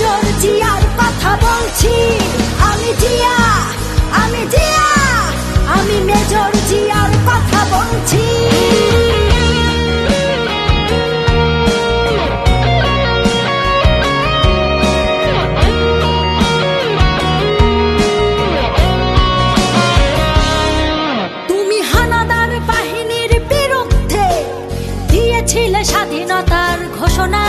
আমি মেজর জিয়ার কথা বলছি। আমি জিয়া আমি জিয়া, আমি মেজর জিয়ার কথা বলছি। স্বাধীনতার ঘোষণা।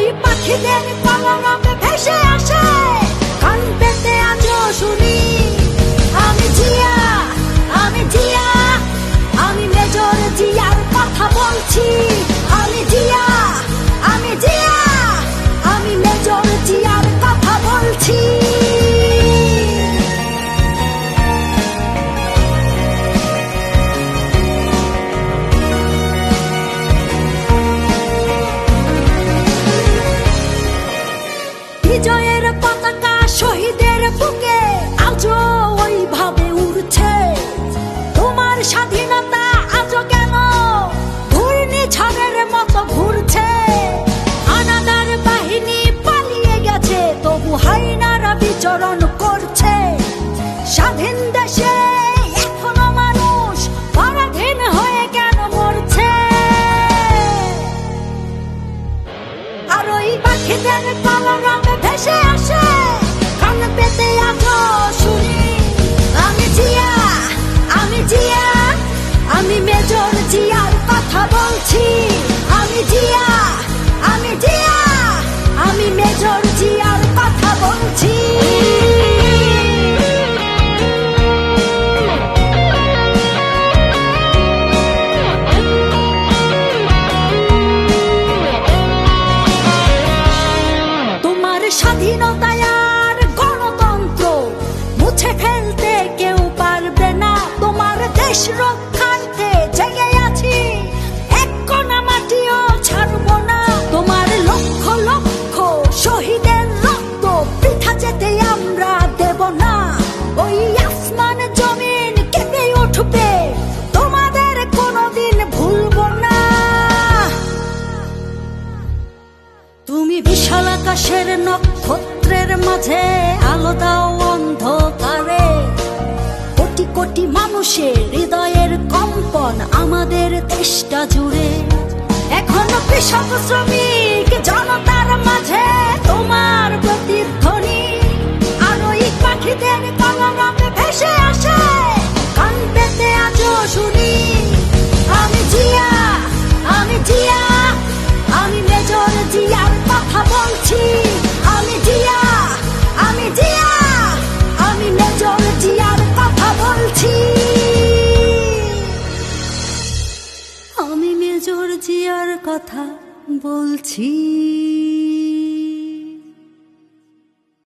ওই পাখিদের কলরবে বিজয়ের পতাকা শহীদের বুকে আজও ওইভাবে উড়ছে। তোমার স্বাধীনতা আজও কেন ঘূর্ণি ঝড়ের মতো ঘুরছে? আনাদার বাহিনী পালিয়ে গেছে, তবু হাইনারা বিচরণ ফেলতে কেউ পারবে না। তোমার দেশ রক্ষার্থে জেগে আছি। এক মাটিও ছাড়বো না। তোমার লক্ষ লক্ষ শহীদের রক্ত পিঠা যেতে আমরা দেব না। ওই আসমান জমিন কেঁপে উঠবে। তোমাদের কোনোদিন ভুলবো না। তুমি বিশাল আকাশের নক্ষত্রের মাঝে আলো দাও অন্ধকারে। কোটি মানুষের হৃদয়ের কম্পন আমাদের দেশটা জুড়ে। এখনও কৃষক শ্রমিক জনতার মাঝে মেজর জিয়ার কথা বলছি।